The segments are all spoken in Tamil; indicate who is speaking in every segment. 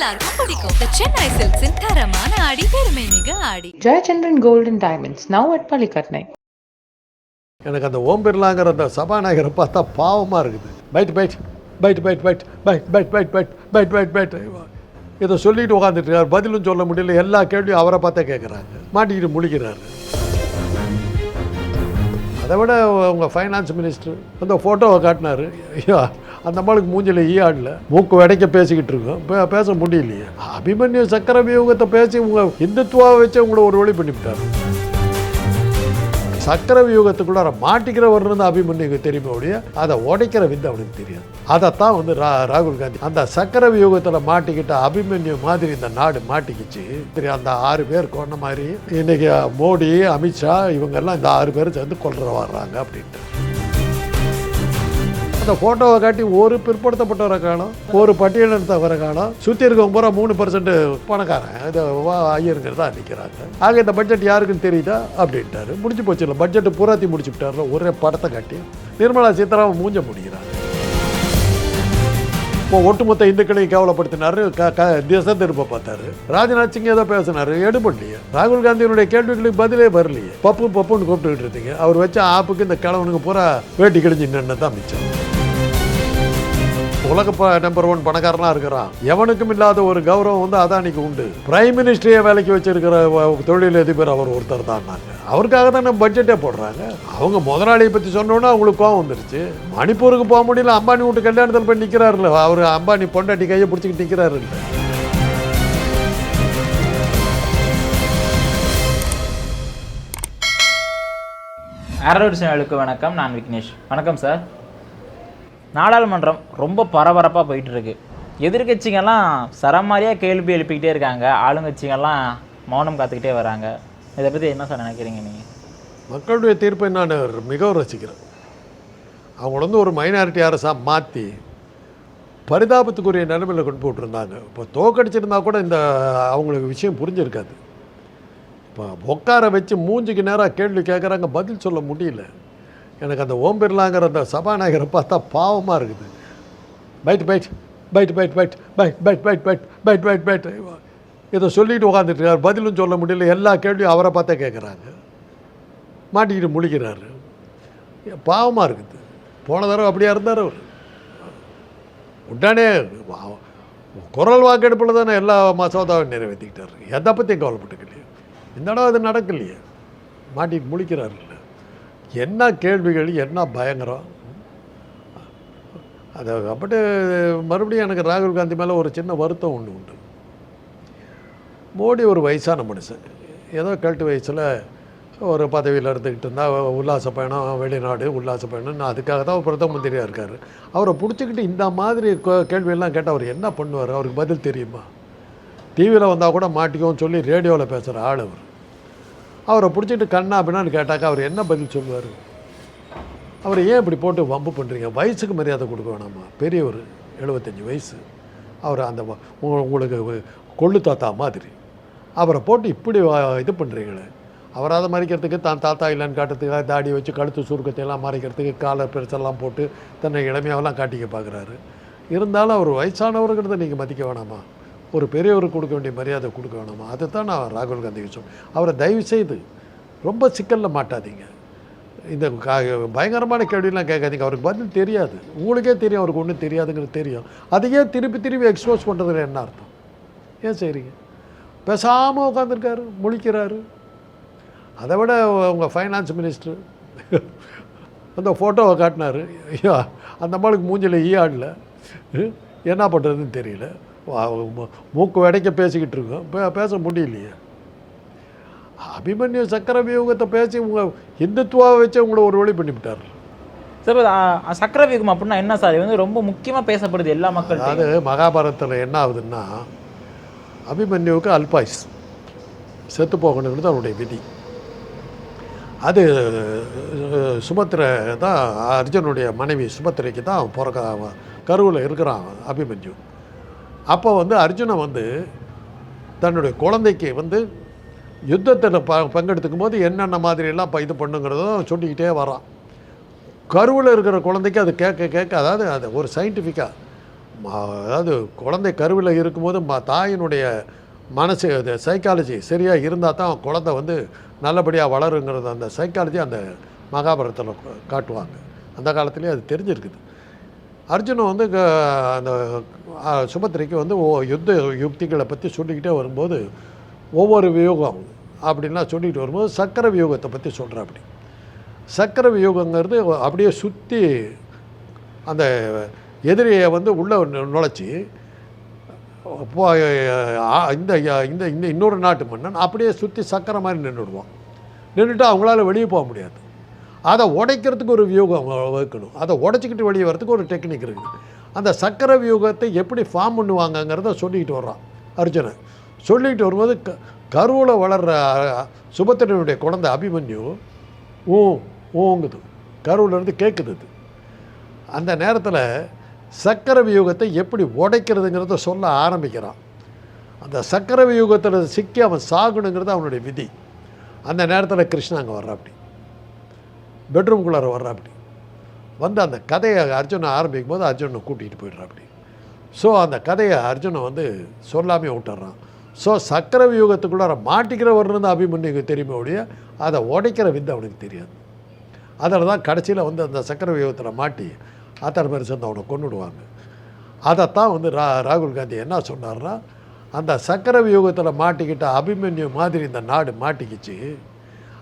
Speaker 1: எல்லாருக்கும் பிடிக்கும் The சென்னை சில்க்ஸின் தரமான ஆடி பெருமை மிக ஆடி
Speaker 2: Jayachandran Gold and Diamonds, now at Palikatnai.
Speaker 3: எனக்கு அந்த ஓம் பிர்லாங்கிற அந்த சபாநாயகரை பார்த்தா பாவமாக இருக்குது bite bite bite bite bite bite bite bite bite bite bite bite இதை சொல்லிட்டு உட்காந்துட்டு இருக்கார் பதிலும் சொல்ல முடியல எல்லா கேள்வியும் அவரை பார்த்தே கேட்குறாங்க மாட்டிக்கிட்டு முழிக்கிறாரு அதை விட உங்கள் ஃபைனான்ஸ் மினிஸ்டர் அந்த ஃபோட்டோவை காட்டினாரு ஐயோ அந்த அம்மாளுக்கு மூஞ்சில் ஈயாடல மூக்கு வடைக்க பேசிக்கிட்டு இருக்கோம். பேச முடியலையே. அபிமன்யு சக்கர வியூகத்தை பேசி உங்கள் இந்துத்துவாவை வச்சு உங்களை ஒரு வழி பண்ணிவிட்டார். சக்கர வியூகத்துக்குள்ளார மாட்டிக்கிறவர் இருந்து அபிமன்யுக்கு தெரியுமே ஒழிய அதை உடைக்கிற விந்து அவனுக்கு தெரியாது. அதைத்தான் வந்து ரா ராகுல் காந்தி அந்த சக்கர வியூகத்தில் மாட்டிக்கிட்ட அபிமன்யு மாதிரி இந்த நாடு மாட்டிக்கிச்சு. சரி அந்த ஆறு பேர் கொண்ட மாதிரி இன்னைக்கு மோடி அமித்ஷா இவங்கெல்லாம் இந்த ஆறு பேர் சேர்ந்து கொள்ற வர்றாங்க அப்படின்ட்டு. அந்த ஃபோட்டோவை காட்டி ஒரு பிற்படுத்தப்பட்டவரை காணும். ஒரு பட்டியலினத்தவரை காணும். சுற்றி இருக்கவங்க பூரா மூணு பர்சன்ட் பணக்காரன் இது வா- ஐயருங்கிறது தான் நிற்கிறாங்க ஆக இந்த பட்ஜெட் யாருக்குன்னு தெரியுதா? அப்படின்ட்டாரு. முடிச்சு போச்சு. இல்லை பட்ஜெட்டு பூராத்தி முடிச்சு விட்டார்ல ஒரே படத்தை காட்டி. நிர்மலா சீதாராமன் மூஞ்ச முடிகிறாங்க ஒட்டுமொத்த இந்துக்களையும் கேவலப்படுத்தினாரு க க திசை திருப்ப பார்த்தாரு. ராஜ்நாத் சிங் ஏதோ பேசினாரு எடுபடலையே. ராகுல் காந்தியினுடைய கேள்விகளுக்கு பதிலே வரலையே. பப்பு பப்புன்னு கூப்பிட்டுக்கிட்டு இருந்தீங்க அவர் வச்ச ஆப்புக்கு இந்த கிழவனுக்கு பூரா வேட்டி கிழிஞ்சு நின்று தான் மிச்சம். உலக ப நம்பர் ஒன் பணக்காரனாக இருக்கிறான். எவனுக்கும் இல்லாத ஒரு கௌரவம் வந்து அதானிக்கு உண்டு. பிரைம் மினிஸ்டரையே வேலைக்கு வச்சிருக்கிற தொழிலதிபர் அவர் ஒருத்தர் தான் அவருக்காக தானே பட்ஜெட்டே போடுறாங்க. அவங்க முதலாளியை பற்றி சொன்னோன்னா அவங்களுக்கு கோவம் வந்துருச்சு. மணிப்பூருக்கு போக முடியல அம்பானி வீட்டு கல்யாணத்தில் போய் நிற்கிறாருல்ல அவர் அம்பானி பொண்டாட்டி கையை பிடிச்சிக்கிட்டு நிற்கிறாரு இல்லை
Speaker 4: அரரோடு சேனலுக்கு வணக்கம். நான் விக்னேஷ். வணக்கம் சார் நாடாளுமன்றம் ரொம்ப பரபரப்பாக போயிட்டுருக்கு. எதிர்க்கட்சிகள்லாம் சரமாரியாக கேள்வி எழுப்பிக்கிட்டே இருக்காங்க. ஆளுங்கட்சிகள்லாம் மௌனம் காத்துக்கிட்டே வராங்க. இதை பற்றி என்ன சார் நினைக்கிறீங்க நீங்கள்
Speaker 3: மக்களுடைய தீர்ப்பை நான் மிகவும் ரசிக்கிறேன். அவங்கள வந்து ஒரு மைனாரிட்டி அரசாக மாற்றி பரிதாபத்துக்குரிய நிலைமையில் கொண்டு போட்டிருந்தாங்க. இப்போ தோக்கடிச்சிருந்தா கூட இந்த அவங்களுக்கு விஷயம் புரிஞ்சிருக்காது. இப்போ உட்கார வச்சு மூஞ்சிக்கு நேராக கேள்வி கேட்குறாங்க பதில் சொல்ல முடியல. எனக்கு அந்த ஓம் பிர்லாங்கிற அந்த சபாநாயகரை பார்த்தா பாவமாக இருக்குது bite bite bite bite bite bite bite bite bite bite bite bite இதை சொல்லிட்டு உட்காந்துட்டுருக்கார் பதிலும் சொல்ல முடியல எல்லா கேள்வியும் அவரை பார்த்தா கேட்குறாங்க மாட்டிக்கிட்டு முழிக்கிறாரு பாவமாக இருக்குது போன தடவை அப்படியா இருந்தார் அவர் உடனே வா- குரல் வாக்கெடுப்பில் தானே எல்லா மசோதாவும் நிறைவேற்றிக்கிட்டார் எதை பற்றியும் கவலைப்பட்டுக்கலையே இந்த தடவை அது நடக்கலையே மாட்டிட்டு முழிக்கிறாரு என்ன கேள்விகள் என்ன பயங்கரம்? அது அப்படி மறுபடியும் எனக்கு ராகுல் காந்தி மேலே ஒரு சின்ன வருத்தம் ஒன்று உண்டு. மோடி ஒரு வயசான மனுஷன். ஏதோ கழட்டு வயசில் ஒரு பதவியில் இருந்துக்கிட்டு இருந்தால் உல்லாச பயணம் வெளிநாடு உல்லாச பயணம் அதுக்காக தான் பிரதம மந்திரியாக இருக்கார். அவரை பிடிச்சிக்கிட்டு இந்த மாதிரி கோ- கேள்வியெல்லாம் கேட்டால் அவர் என்ன பண்ணுவார்? அவருக்கு பதில் தெரியுமா? டிவியில் வந்தால் கூட மாட்டிக்கும்னு சொல்லி ரேடியோவில் பேசுகிற ஆள் அவர். அவரை பிடிச்சிட்டு கண்ணா அப்படின்னான்னு கேட்டாக்கா அவர் என்ன பதில் சொல்லுவார்? அவர் ஏன் இப்படி போட்டு வம்பு பண்ணுறீங்க வயசுக்கு மரியாதை கொடுக்க வேணாமா? பெரியவர் எழுபத்தஞ்சி வயசு. அவர் அந்த உங்களுக்கு கொள்ளு தாத்தா மாதிரி. அவரை போட்டு இப்படி இது பண்ணுறீங்களே அவராத அதை மறைக்கிறதுக்கு தான் தாத்தா இல்லைன்னு காட்டுறதுக்காக தாடி வச்சு கழுத்து சுருக்கத்தை எல்லாம் மறைக்கிறதுக்கு காலை பெருசெல்லாம் போட்டு தன்னை இளமையாவெல்லாம் காட்டிக்க பார்க்குறாரு. இருந்தாலும் அவர் வயசானவருங்கிறத நீங்கள் மதிக்க வேணாமா? ஒரு பெரியவருக்கு கொடுக்க வேண்டிய மரியாதை கொடுக்க வேணுமா? அதை தான் நான் ராகுல் காந்திக்கு சொன்னேன் அவரை தயவு செய்து ரொம்ப சிக்கலில் மாட்டாதீங்க. இந்த கா- பயங்கரமான கேள்வியெலாம் கேட்காதீங்க. அவருக்கு பதில் தெரியாது. உங்களுக்கே தெரியும் அவருக்கு ஒன்றும் தெரியாதுங்கிறது தெரியும். அதையே திருப்பி திருப்பி எக்ஸ்போஸ் பண்ணுறதுல என்ன அர்த்தம்? ஏன் செய்கிறீங்க பேசாமல் உட்காந்துருக்காரு முழிக்கிறாரு. அதை விட உங்கள் ஃபைனான்ஸ் மினிஸ்டர் அந்த ஃபோட்டோவை காட்டினாரு. ஐயா அந்த அம்மாளுக்கு மூஞ்சில் ஈயாடல என்ன பண்ணுறதுன்னு தெரியல. மூக்கு வடைக்க பேசிக்கிட்டு இருக்கோம். பே பேச முடியலையே. அபிமன்யு சக்கர வியூகத்தை பேசி உங்கள் இந்துத்துவாவை வச்சு உங்களை ஒரு வழி பண்ணிவிட்டார்.
Speaker 4: சார் இப்ப, ஆ, சக்கர வியூகம் அப்படின்னா என்ன சார்? இது வந்து ரொம்ப முக்கியமாக பேசப்படுது எல்லா மக்கள்கிட்டையும்.
Speaker 3: அதாவது மகாபாரதத்தில் என்ன ஆகுதுன்னா அபிமன்யுவுக்கு அல்பாயுஸ். செத்து போகணுங்கிறது அவருடைய விதி. அது சுபத்திரை தான் அர்ஜுனுடைய மனைவி சுபத்திரைக்கு தான் பிறக்க கருவில் இருக்கிறான் அபிமன்யு. அப்போ வந்து அர்ஜுனன் வந்து தன்னுடைய குழந்தைக்கு வந்து யுத்தத்தில் ப பங்கெடுத்துக்கும் போது என்னென்ன மாதிரியெல்லாம் இது பண்ணுங்கிறதும் சொல்லிக்கிட்டே வரான் கருவில் இருக்கிற குழந்தைக்கு அது கேட்க கேட்க அதாவது அது ஒரு சயின்டிஃபிக்காக அதாவது குழந்தை கருவில் இருக்கும்போது ம தாயினுடைய மனசு அது சைக்காலஜி சரியாக இருந்தால் தான் குழந்தை வந்து நல்லபடியாக வளருங்கிறது அந்த சைக்காலஜி அந்த மகாபாரதத்தில் காட்டுவாங்க. அந்த காலத்துலேயே அது தெரிஞ்சிருக்குது. அர்ஜுனன் வந்து க- அந்த சுபத்திரைக்கு வந்து யுத்த யுக்திகளை பற்றி சொல்லிக்கிட்டே வரும்போது ஒவ்வொரு வியூகம் அப்படின்லாம் சொல்லிக்கிட்டு வரும்போது சக்கர வியூகத்தை பற்றி சொல்கிறேன் அப்படி சக்கர வியூகங்கிறது அப்படியே சுற்றி அந்த எதிரியை வந்து உள்ளே நுழைச்சி இந்த இந்த இந்த இன்னொரு நாட்டு மன்னன் அப்படியே சுற்றி சக்கரை மாதிரி நின்றுடுவான். நின்றுட்டு அவங்களால வெளியே போக முடியாது. அதை உடைக்கிறதுக்கு ஒரு வியூகம் வைக்கணும் அதை உடைச்சிக்கிட்டு வெளியே வரதுக்கு ஒரு டெக்னிக் இருக்குது அந்த சக்கர வியூகத்தை எப்படி ஃபார்ம் பண்ணுவாங்கங்கிறத சொல்லிக்கிட்டு வர்றான் அர்ஜுனன். சொல்லிக்கிட்டு வரும்போது க கருவில் வளர்கிற சுபத்திரனுடைய குழந்தை அபிமன்யு ஊ ஊங்குது. கருவுல இருந்து கேட்குது அது. அந்த நேரத்தில் சக்கர வியூகத்தை எப்படி உடைக்கிறதுங்கிறத சொல்ல ஆரம்பிக்கிறான். அந்த சக்கர வியூகத்தில் சிக்கி அவன் சாகணுங்கிறது அவனுடைய விதி. அந்த நேரத்தில் கிருஷ்ணா அங்கே வர்றாப்படி பெட்ரூம்குள்ளார வர்றாப்படி வந்து அந்த கதையை அர்ஜுனை ஆரம்பிக்கும் போது அர்ஜுனை கூட்டிகிட்டு போயிடுறாப்படி ஸோ அந்த கதையை அர்ஜுனை வந்து சொல்லாமே விட்டுறான். ஸோ சக்கர வியூகத்துக்குள்ளார மாட்டிக்கிறவர் இருந்து அபிமன்யுக்கு தெரியுமே ஒழிய அதை உடைக்கிற விந்து அவனுக்கு தெரியாது. அதில் தான் கடைசியில் வந்து அந்த சக்கர வியூகத்தில் மாட்டி அத்தனை பேர் சேர்ந்து அவனை கொண்டுடுவாங்க அதைத்தான் வந்து ரா ராகுல் காந்தி என்ன சொன்னார்னா அந்த சக்கர வியூகத்தில் மாட்டிக்கிட்ட அபிமன்யு மாதிரி இந்த நாடு மாட்டிக்கிச்சு.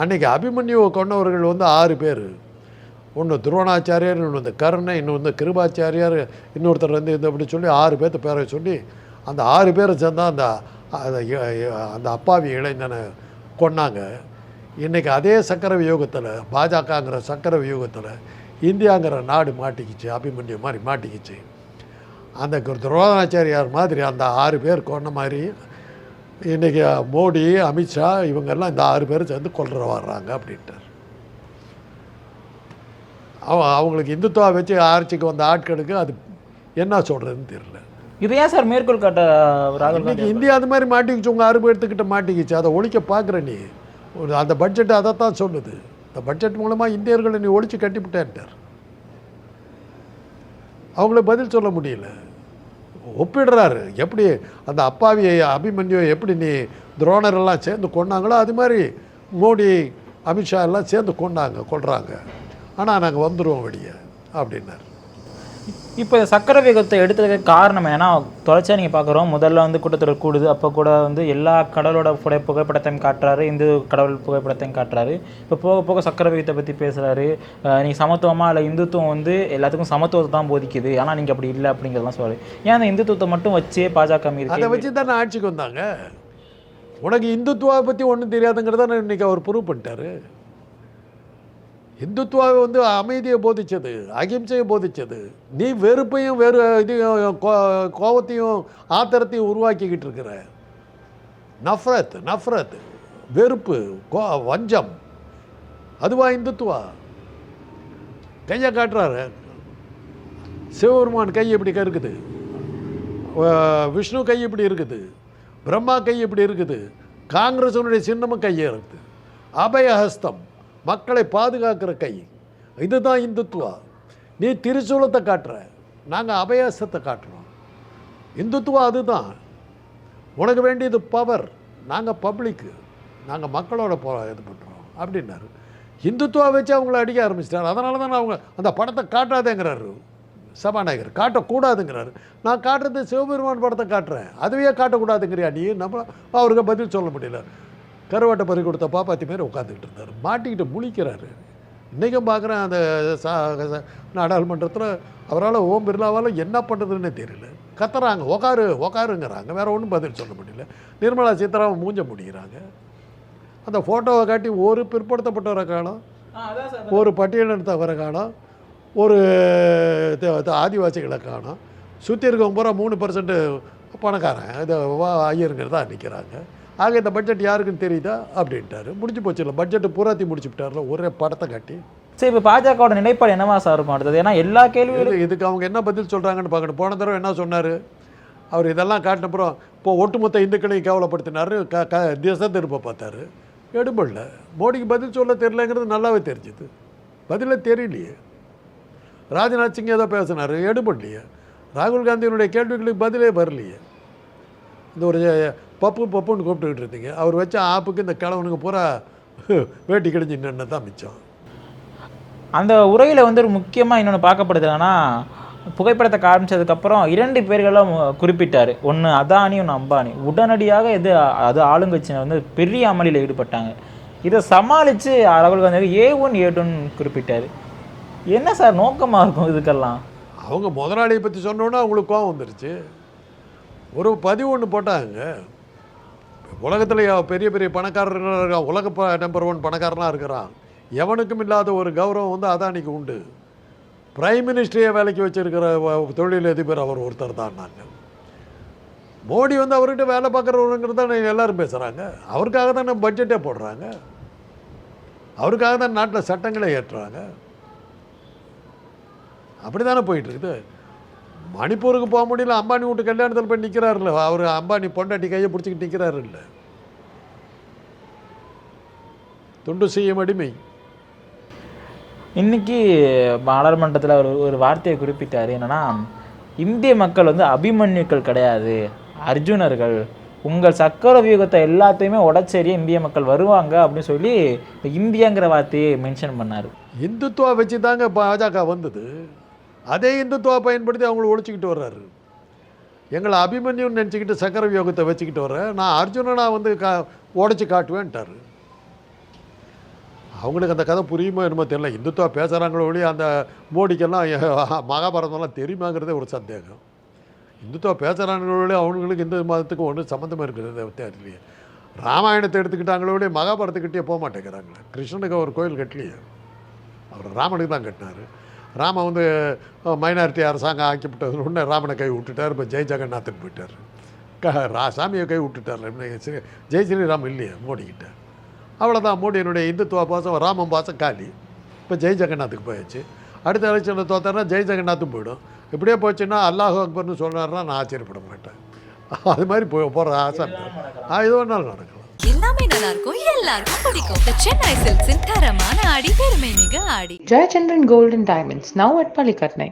Speaker 3: அன்றைக்கி அபிமன்யுவை கொண்டவர்கள் வந்து ஆறு பேர். ஒன்று துருவணாச்சாரியார் இன்னொன்று வந்து கர்ணன் இன்னொன்று வந்து கிருபாச்சாரியார் இன்னொருத்தர் வந்து இந்த அப்படி சொல்லி ஆறு பேர்த்த பேரை சொல்லி அந்த ஆறு பேரை சேர்ந்தால் அந்த அந்த அப்பாவி இளைஞனை கொன்னாங்க. இன்றைக்கி அதே சக்கர வியூகத்தில் பாஜகங்கிற சக்கர வியூகத்தில் இந்தியாங்கிற நாடு மாட்டிக்கிச்சு அபிமன்யு மாதிரி மாட்டிக்கிச்சு. அந்த துரோணாச்சாரியார் மாதிரி அந்த ஆறு பேர் கொன்ன மாதிரி இன்றைக்கி மோடி அமித்ஷா இவங்கெல்லாம் இந்த ஆறு பேர் சேர்ந்து கொல்ற வர்றாங்க அப்படின்ட்டார். அவ அவங்களுக்கு இந்துத்துவா வச்சு ஆட்சிக்கு வந்த ஆட்களுக்கு அது என்ன சொல்கிறதுன்னு தெரியல.
Speaker 4: இதை ஏன் சார் மேற்கோள் காட்ட ராகுல் காந்தி
Speaker 3: இந்தியா அது மாதிரி மாட்டிக்கிச்சு. உங்கள் அறுபது எடுத்துக்கிட்ட மாட்டிக்கிச்சு. அதை ஒழிக்க பார்க்குற நீ. ஒரு அந்த பட்ஜெட் அதை தான் சொல்லுது. இந்த பட்ஜெட் மூலமாக இந்தியர்களை நீ ஒழிச்சு கட்டிவிட்டேன்ட்டார் அவங்கள பதில் சொல்ல முடியல. ஒப்பிடுறாரு. எப்படி அந்த அப்பாவியை அபிமன்யு எப்படி நீ துரோணர் எல்லாம் சேர்ந்து கொண்டாங்களோ அது மாதிரி மோடி அமித்ஷா எல்லாம் சேர்ந்து கொண்டாங்க கொள்கிறாங்க ஆனால் நாங்கள் வந்துடுவோம் வெளியே அப்படின்னாரு.
Speaker 4: இப்போ சக்கர வேகத்தை எடுத்ததுக்கு காரணம் ஏன்னா தொடர்ச்சியாக நீங்கள் பார்க்குறோம் முதல்ல வந்து கூட்டத்தொடர் கூடுது அப்போ கூட வந்து எல்லா கடவுளோட புகை புகைப்படத்தையும் காட்டுறாரு இந்து கடவுள் புகைப்படத்தையும் காட்டுறாரு. இப்போ போக போக சக்கர வேகத்தை பற்றி பேசுகிறாரு நீங்கள் சமத்துவமாக இல்லை இந்துத்துவம் வந்து எல்லாத்துக்கும் சமத்துவத்தை தான் போதிக்குது. ஆனால் நீங்கள் அப்படி இல்லை அப்படிங்கிறதெல்லாம் சொல்லுவாரு ஏன் அந்த இந்துத்துவத்தை மட்டும் வச்சே பாஜக மீது
Speaker 3: அதை வச்சு தானே ஆட்சிக்கு வந்தாங்க. உனக்கு இந்துத்துவாவை பற்றி ஒன்றும் தெரியாதுங்கிறத இன்னைக்கு அவர் ப்ரூவ் பண்ணிட்டாரு. இந்துத்துவாவை வந்து அமைதியை போதிச்சது அகிம்சையை போதிச்சது. நீ வெறுப்பையும் வெறு இதையும் கோ- ஆத்திரத்தையும் உருவாக்கிக்கிட்டு இருக்கிற. நஃப்ரத் நஃப்ரத் வெறுப்பு கோ வஞ்சம். அதுவா இந்துத்துவா? கையை காட்டுறாரு. சிவபெருமான் கை எப்படி இருக்குது விஷ்ணு கை இப்படி இருக்குது? பிரம்மா கை இப்படி இருக்குது? காங்கிரஸுடைய சின்னமும் கையே இருக்குது அபயஹஸ்தம். மக்களை பாதுகாக்கிற கை. இதுதான் இந்துத்துவா. நீ திருச்சூலத்தை காட்டுற நாங்கள் அபயாசத்தை காட்டுறோம். இந்துத்துவா அதுதான். உனக்கு வேண்டியது பவர் நாங்கள் பப்ளிக்கு நாங்கள் மக்களோட போ இது பண்ணுறோம் அப்படின்னாரு. இந்துத்துவா வச்சு அவங்கள அடிக்க ஆரம்பிச்சிட்டார். அதனால தான் அவங்க அந்த படத்தை காட்டாதேங்கிறாரு. சபாநாயகர் காட்டக்கூடாதுங்கிறாரு. நான் காட்டுறது சிவபெருமான் படத்தை காட்டுறேன். அதுவே காட்டக்கூடாதுங்கிறியா நீ? நம்ம அவருக்கு பதில் சொல்ல முடியல. கருவாட்டை பறி கொடுத்த பாப்பாத்தி மாரி உட்காந்துக்கிட்டு இருந்தார். மாட்டிக்கிட்டு முழிக்கிறாரு. இன்றைக்கும் பார்க்குறேன் அந்த சா நாடாளுமன்றத்தில் அவரால் ஓம் பிர்லாவால் என்ன பண்ணுறதுன்னு தெரியல. கத்துறாங்க. உக்காரு உக்காருங்கிறாங்க. வேற ஒன்றும் பதில் சொல்ல முடியல. நிர்மலா சீதாராமன் மூஞ்ச முடிகிறாங்க அந்த ஃபோட்டோவை காட்டி ஒரு பிற்படுத்தப்பட்டவரை காணும் ஒரு பட்டியலினத்தவரை காணும் ஒரு ஆதிவாசிகளை காணும். சுற்றி இருக்கவங்க பூரா மூணு பர்சன்ட் பணக்காரன். இது ஐயருங்கிறது நிற்கிறாங்க. ஆக இந்த பட்ஜெட் யாருக்குன்னு தெரியுதா? அப்படின்ட்டாரு. முடிஞ்சு போச்சு. இல்லை பட்ஜெட்டு பூராத்தி முடிச்சு விட்டார்ல ஒரே படத்தை காட்டி.
Speaker 4: சரி இப்போ பாஜகவோட நிலைப்பாடு என்னவா சார் இருக்கும் அடுத்தது? ஏன்னா எல்லா கேள்விகளும்
Speaker 3: இது இதுக்கு அவங்க என்ன பதில் சொல்கிறாங்கன்னு பார்க்கணும். போன தடவை என்ன சொன்னார்? அவர் இதெல்லாம் காட்டினப்புறம் இப்போ ஒட்டுமொத்த இந்துக்களையும் கேவலப்படுத்தினாரு. க க திசை திருப்ப பார்த்தாரு. எடுபடல. மோடிக்கு பதில் சொல்ல தெரியலங்கிறது நல்லாவே தெரிஞ்சுது. பதிலே தெரியலையே. ராஜ்நாத் சிங் ஏதோ பேசினார். எடுபடலையே. ராகுல் காந்தியினுடைய கேள்விகளுக்கு பதிலே வரலையே. இந்த ஒரு பப்பு பப்புன்னு கூப்பிட்டுக்கிட்டு இருந்தீங்க. அவர் வச்ச ஆப்புக்கு இந்த கிழவனுங்க பூரா வேட்டி கிழிஞ்சு நின்று தான் மிச்சம்.
Speaker 4: அந்த உரையில் வந்து ஒரு முக்கியமாக இன்னொன்று பார்க்கப்படுதுன்னா புகைப்படத்தை காமிச்சதுக்கப்புறம் இரண்டு பேர்களும் குறிப்பிட்டார். ஒன்று அதானி ஒன்று அம்பானி. உடனடியாக இது அது ஆளுங்கட்சியினர் வந்து பெரிய அமளியில் ஈடுபட்டாங்க. இதை சமாளித்து ராகுல் காந்தி ஏ ஒன் ஏ டூன்னு குறிப்பிட்டார். என்ன சார் நோக்கமாக இருக்கும் இதுக்கெல்லாம்?
Speaker 3: அவங்க முதலாளியை பற்றி சொன்னோன்னா அவங்களுக்கு கோவம் வந்துருச்சு. ஒரு பதிவு ஒன்று போட்டாங்க. உலகத்தில் பெரிய பெரிய பணக்காரர்கள் இருக்கான் உலக ப நம்பர் ஒன் பணக்காரனாக இருக்கிறான். எவனுக்கும் இல்லாத ஒரு கௌரவம் வந்து அதானிக்கு உண்டு. பிரைம் மினிஸ்டரியை வேலைக்கு வச்சிருக்கிற தொழிலதிபர் அவர் ஒருத்தர் தான் நாங்கள் மோடி வந்து அவர்கிட்ட வேலை பார்க்குறவருங்கிறது தான் எல்லாரும் பேசுகிறாங்க அவருக்காக தான் நம்ம பட்ஜெட்டே போடுறாங்க. அவருக்காக தான் நாட்டில் சட்டங்களை ஏற்றுறாங்க. அப்படி தானே போயிட்டுருக்குது மணிப்பூருக்கு போக முடியல. அம்பானி வீட்டு கல்யாணத்தில் போய் நிற்கிறாருல்ல அவர் அம்பானி பொண்டாட்டி கையை பிடிச்சிக்கிட்டு நிற்கிறாரு இல்லை துண்டு செய்யும் அடிமை.
Speaker 4: இன்னைக்கு பாராளுமன்றத்தில் ஒரு ஒரு வார்த்தையை குறிப்பிட்டார். என்னன்னா இந்திய மக்கள் வந்து அபிமன்யுக்கள் கிடையாது. அர்ஜுனர்கள் உங்கள் சக்கர வியூகத்தை எல்லாத்தையுமே உடச்சேரிய இந்திய மக்கள் வருவாங்க அப்படின்னு சொல்லி இந்த இந்தியாங்கிற வார்த்தையை மென்ஷன் பண்ணார்.
Speaker 3: இந்துத்துவா வச்சு தாங்க பாஜக வந்தது. அதே இந்துத்துவா பயன்படுத்தி அவங்கள ஒழிச்சிக்கிட்டு வர்றாரு. எங்களை அபிமன்யுன்னு நினச்சிக்கிட்டு சக்கர வியோகத்தை வச்சுக்கிட்டு வர்றேன் நான் அர்ஜுனனா வந்து கா உடச்சி காட்டுவேன்ட்டாரு. அவங்களுக்கு அந்த கதை புரியுமோ என்னமோ தெரியல. இந்துத்துவா பேசுகிறாங்களோ ஒழிய அந்த மோடிக்கெல்லாம் மகாபாரதம்லாம் தெரியுமாங்கிறதே ஒரு சந்தேகம். இந்துத்துவா பேசுகிறாங்களோ ஒழிய அவங்களுக்கு இந்து மதத்துக்கும் ஒன்றும் சம்மந்தமாக இருக்கிறது தெரியலையே. ராமாயணத்தை எடுத்துக்கிட்டாங்களோ ஒழிய மகாபாரதத்துக்கிட்டே போக மாட்டேங்கிறாங்களே. கிருஷ்ணனுக்கு ஒரு கோயில் கட்டலையே. அவர் ராமனுக்கு தான் கட்டினார். ராமன் வந்து மைனாரிட்டி அரசாங்கம் ஆக்கிவிட்டது உடனே ராமனை கை விட்டுட்டார். இப்போ ஜெய் ஜெகநாதன் போயிட்டார். க ரா சாமியை கை விட்டுட்டார் ஸ்ரீ- ஜெய் ஸ்ரீராம் இல்லையே மோடிக்கிட்ட அவ்வளோதான் மோடியினுடைய இந்துத்துவ பாசம் ராமன் பாசம் காலி. இப்போ ஜெய் ஜெகநாத்துக்கு போயாச்சு. அடுத்த எலெக்ஷனில் தோத்தாருன்னா ஜெய் ஜெகநாத்தும் போயிடும். இப்படியே போச்சுன்னா அல்லாஹ் அக்பர்னு சொல்கிறாருன்னா நான் ஆச்சரியப்பட மாட்டேன். அது மாதிரி போ போகிற ஆசை. இது ஒரு நாள் நடக்கலாம்.
Speaker 1: எல்லாமே நல்லா இருக்கும் எல்லாருக்கும் பிடிக்கும். The சென்னை சில்க்ஸின் தரமான ஆடி பெருமை மிக Aadi.
Speaker 2: Jayachandran golden diamonds now at பள்ளிக்கட்னை